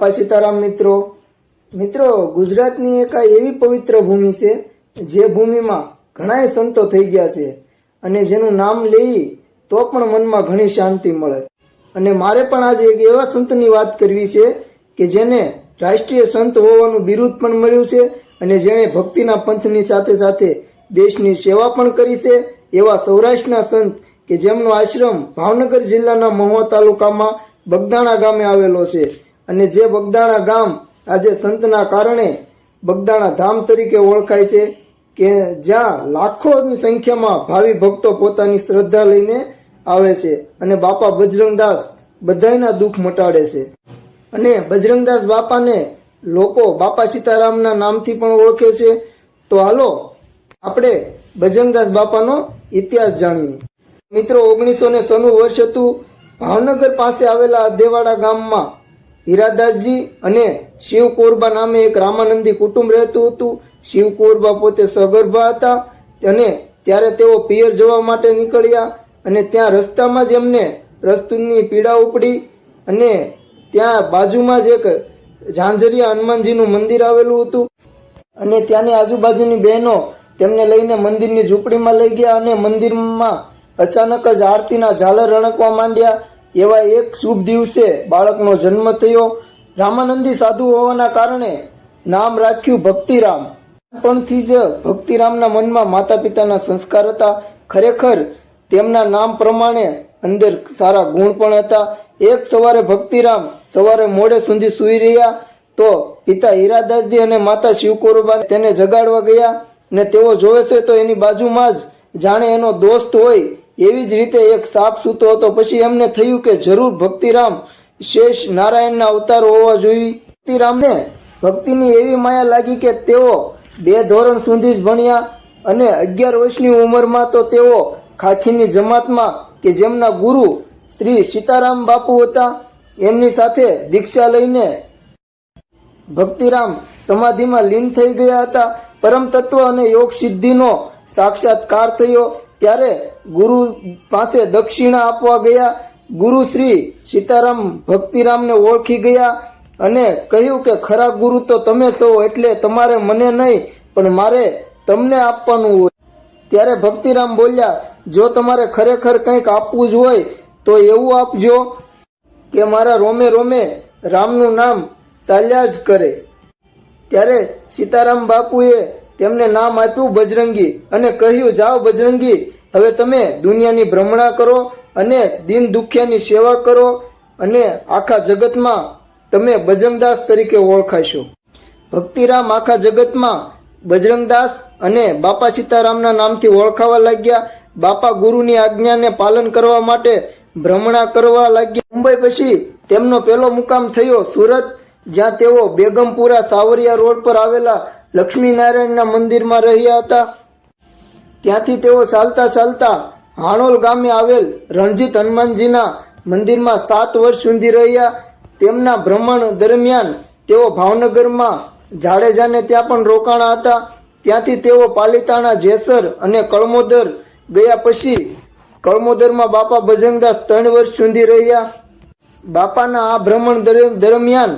બાપા સીતારામ મિત્રો. મિત્રો, ગુજરાતની એક એવી પવિત્ર ભૂમિ છે જે ભૂમિમાં ઘણાય સંતો થઈ ગયા છે અને જેનું નામ લઈ તો પણ મનમાં ઘણી શાંતિ મળે. અને મારે પણ આજે એક એવા સંતની વાત કરવી છે કે જેને રાષ્ટ્રીય સંત હોવાનું બિરુદ પણ મળ્યું છે અને જેણે ભક્તિના પંથની સાથે સાથે દેશની સેવા પણ કરી છે. એવા સૌરાષ્ટ્રના સંત કે જેમનો આશ્રમ ભાવનગર જિલ્લાના મહુવા તાલુકામાં બગદાણા ગામે આવેલો છે. અને જે બગદાણા ગામ આજે સંતના કારણે બગદાણા ધામ તરીકે ઓળખાય છે કે જ્યાં લાખોની સંખ્યામાં ભાવિ ભક્તો પોતાની શ્રદ્ધા લઈને આવે છે અને બાપા બજરંગદાસ બધાયના દુઃખ મટાડે છે. અને બજરંગદાસ બાપાને લોકો બાપા સીતારામના નામથી પણ ઓળખે છે. તો હાલો, આપણે બજરંગદાસ બાપાનો ઇતિહાસ જાણીએ. મિત્રો, ઓગણીસો ને સનું વર્ષ હતું. ભાવનગર પાસે આવેલા અધેવાડા ગામમાં હીરાદાસજી અને શિવ કોરબા નામે એક રામાનંદી કુટુંબ રહેતું હતું. શિવ કોરબા પોતે સગર્ભા હતા અને ત્યારે તેઓ પિયર જવા માટે નીકળ્યા અને ત્યાં રસ્તામાં જ એમને રસ્તુની પીડા ઉપડી અને ત્યાં બાજુમાં જ એક ઝાંઝરિયા હનુમાનજીનું મંદિર આવેલું હતું. અને ત્યાંની આજુબાજુની બહેનો તેમને લઈને મંદિરની ઝૂંપડીમાં લઈ ગયા અને મંદિરમાં અચાનક જ આરતીના ઝાલર રણકવા માંડ્યા. એવા એક શુભ દિવસે બાળકનો જન્મ થયો. રામાનંદી સાધુ હોવાના કારણે નામ રાખ્યું ભક્તિરામ. પણથી જ ભક્તિરામના મનમાં માતા પિતાના સંસ્કાર હતા. ખરેખર તેમના નામ પ્રમાણે અંદર સારા ગુણ પણ હતા. એક સવારે ભક્તિરામ સવારે મોડે સુધી સૂઈ રહ્યા તો પિતા હીરાદાસજી અને માતા શિવકોરબા તેને જગાડવા ગયા ને તેઓ જોવે છે તો એની બાજુમાં જ જાણે એનો દોસ્ત હોય એવી જ રીતે એક સાપ સૂતો હતો. પછી એમને થયું કે જરૂર ભક્તિરામ, શેષ નારાયણના અવતાર હોવા જોઈએ. ભક્તિરામને ભક્તિની એવી માયા લાગી કે તેઓ બે ધોરણ સુધી જ ભણ્યા અને અગિયાર વર્ષની ઉંમરમાં તો તેઓ ખાખીની જમાતમાં કે જેમના ગુરુ શ્રી સીતારામ બાપુ હતા, એમની સાથે દીક્ષા લઈને ભક્તિરામ સમાધિમાં લીન થઈ ગયા હતા. પરમ તત્વ અને યોગ સિદ્ધિનો સાક્ષાત્કાર થયો. ત્યારે ગુરુ પાસે દક્ષિણા આપવા ગયા. ગુરુ શ્રી સીતારામ ભક્તિરામને ઓળખી ગયા અને કહ્યું કે, ખરા ગુરુ તો તમે છો એટલે તમારે મને નહીં, પણ મારે તમને આપવાનું હોય. ત્યારે ભક્તિરામ બોલ્યા, જો તમારે ખરેખર કંઈક આપવું જ હોય, તો એવું આપજો કે મારા રોમે રોમે રામનું નામ ચાલ્યા જ કરે. ત્યારે સીતારામ બાપુએ તેમને નામ આપ્યું બજરંગી અને કહ્યું, જાઓ બજરંગી, હવે તમે દુનિયાની ભ્રમણા કરો અને દિન દુખિયાની સેવા કરો અને આખા જગતમાં તમે બજરંગદાસ તરીકે ઓળખાશો. ભક્તિરામ આખા જગતમાં બજરંગદાસ અને બાપા સીતારામના નામથી ઓળખાવા લાગ્યા. બાપા ગુરુની આજ્ઞાને પાલન કરવા માટે ભ્રમણા કરવા લાગ્યા. મુંબઈ પછી તેમનો પહેલો મુકામ થયો સુરત, જ્યાં તેઓ બેગમપુરા સાવરિયા રોડ પર આવેલા લક્ષ્મીનારાયણના મંદિરમાં રહ્યા હતા. ત્યાંથી તેઓ ચાલતા ચાલતા હાણોલ ગામે આવેલ રણજીત હનુમાનજીના મંદિરમાં સાત વર્ષ સુધી રહ્યા. તેમના ભ્રમણ દરમિયાન તેઓ ભાવનગરમાં જાડેજાને ત્યાં પણ રોકાણા હતા. ત્યાંથી તેઓ પાલિતાણા જેસર અને કળમોદર ગયા પછી કળમોદરમાં બાપા ભજનદાસ ત્રણ વર્ષ સુધી રહ્યા. બાપાના આ ભ્રમણ દરમિયાન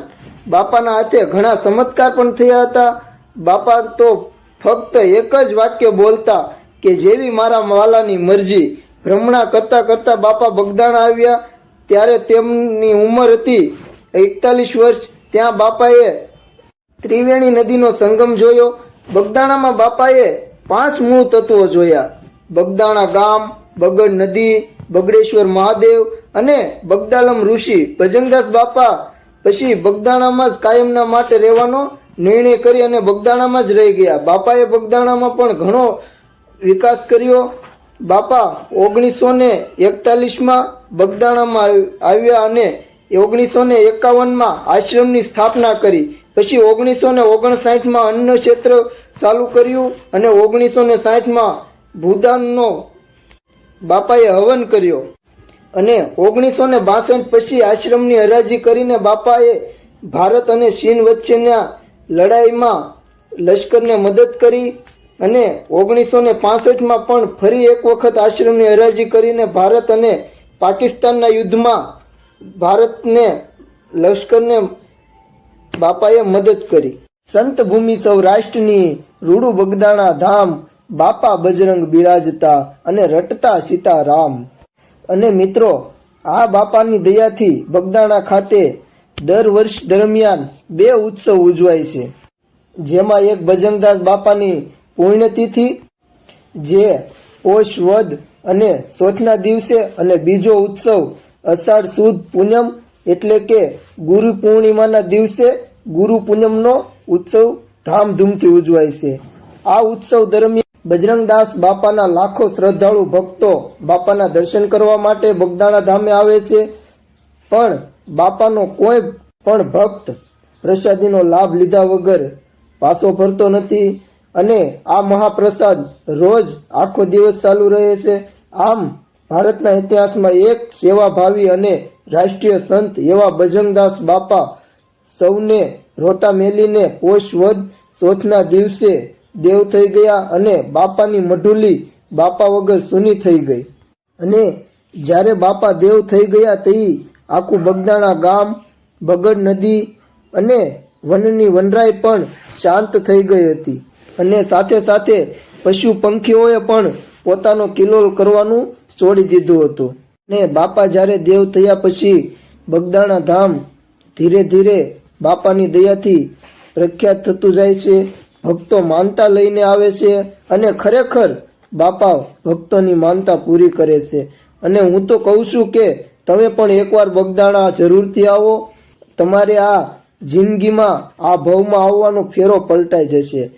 બાપાના હાથે ઘણા ચમત્કાર પણ થયા હતા. બાપા તો ફક્ત એક જ વાક્ય બોલતા કે જેવી મારા વાલાની મરજી, ભ્રમણા કરતા કરતા બાપા બગદાણા આવ્યા, ત્યારે તેમની ઉંમર હતી એકતાલીસ વર્ષ, ત્યાં બાપાએ ત્રિવેણી નદીનો સંગમ જોયો. બગદાણામાં બાપાએ પાંચ મૂળ તત્વો જોયા. બગદાણા ગામ, બગડ નદી, બગડેશ્વર મહાદેવ અને બગદાલમ ઋષિ. ભજનદાસ બાપા પછી બગદાણામાં જ કાયમના માટે રહેવાનો નિર્ણય કરી અને બગદાણામાં જ રહી ગયા. બાપાએ બગદાણામાં પણ ઘણો વિકાસ કર્યો. બાપા ઓગણીસો ને એકતાલીસમાં બગદાણામાં આવ- આવ્યા અને ઓગણીસો ને એકાવનમાં આશ્રમની સ્થાપના કરી. પછી ઓગણીસો ને ઓગણસાઠમાં અન્ન ક્ષેત્ર ચાલુ કર્યું અને ઓગણીસો ને સાઠમાં ભૂદાનનો બાપાએ હવન કર્યો. અને ઓગણીસો ને બાસઠ પછી આશ્રમની હરાજી કરીને બાપાએ ભારત અને ચીન વચ્ચેના લડાઈમાં લશ્કરને મદદ કરી અને ઓગણીસો ને પાસઠમાં પણ ફરી એક વખત આશ્રમની હરાજી કરીને ભારત અને પાકિસ્તાનના યુદ્ધમાં ભારતને લશ્કરને બાપાએ મદદ કરી. સંત ભૂમિ સૌરાષ્ટ્રની રૂડુ બગદાણા ધામ, બાપા બજરંગ બિરાજતા અને રટતા સીતારામ. અને મિત્રો, આ બાપાની દયાથી બગદાણા ખાતે દર વર્ષ દરમિયાન બે ઉત્સવ ઉજવાય છે. જેમાં એક ભજનદાસ બાપાની પુણ્યતિથિ, જે પોષ વદ અને સોથના દિવસે અને બીજો ઉત્સવ અષાઢ સુદ પૂનમ એટલે કે ગુરુ પૂર્ણિમાના દિવસે ગુરુ પૂનમનો ઉત્સવ ધામધૂમથી ઉજવાય છે. આ ઉત્સવ દરમિયાન બજરંગદાસ બાપાના લાખો શ્રદ્ધાળુ ભક્તો બાપાના દર્શન કરવા માટે બગદાણા ધામે આવે છે. પણ બાપાનો કોઈ પણ ભક્ત પ્રસાદીનો લાભ લીધા વગર પાછો ફરતો નથી અને આ મહાપ્રસાદ રોજ આખો દિવસ ચાલુ રહે છે. આમ ભારતના ઇતિહાસમાં એક સેવાભાવી અને રાષ્ટ્રીય સંત એવા બજરંગદાસ બાપા સૌને રોતા મેલીને પોષ વદ ચોથના દિવસે દેવ થઈ ગયા અને બાપાની મઢુલી બાપા વગર સૂની થઈ ગઈ. અને જ્યારે બાપા દેવ થઈ ગયા તે આખું બગદાણા ગામ, બગડ નદી અને વનની વનરાઈ પણ શાંત થઈ ગઈ હતી. અને સાથે સાથે પશુ પંખીઓએ પણ પોતાનો કિલોલ કરવાનું છોડી દીધું હતું. ને બાપા જ્યારે દેવ થયા પછી બગદાણા ધામ ધીરે ધીરે બાપાની દયાથી પ્રખ્યાત થતું જાય છે, ભક્તો માનતા લઈને આવે છે અને ખરેખર બાપા ભક્તોની માનતા પૂરી કરે છે. અને હું તો કહું છું કે તમે પણ એકવાર બગદાણા જરૂરથી આવો. તમારે આ જિંદગીમાં, આ ભાવમાં આવવાનો ફેરો પલટાઈ જશે.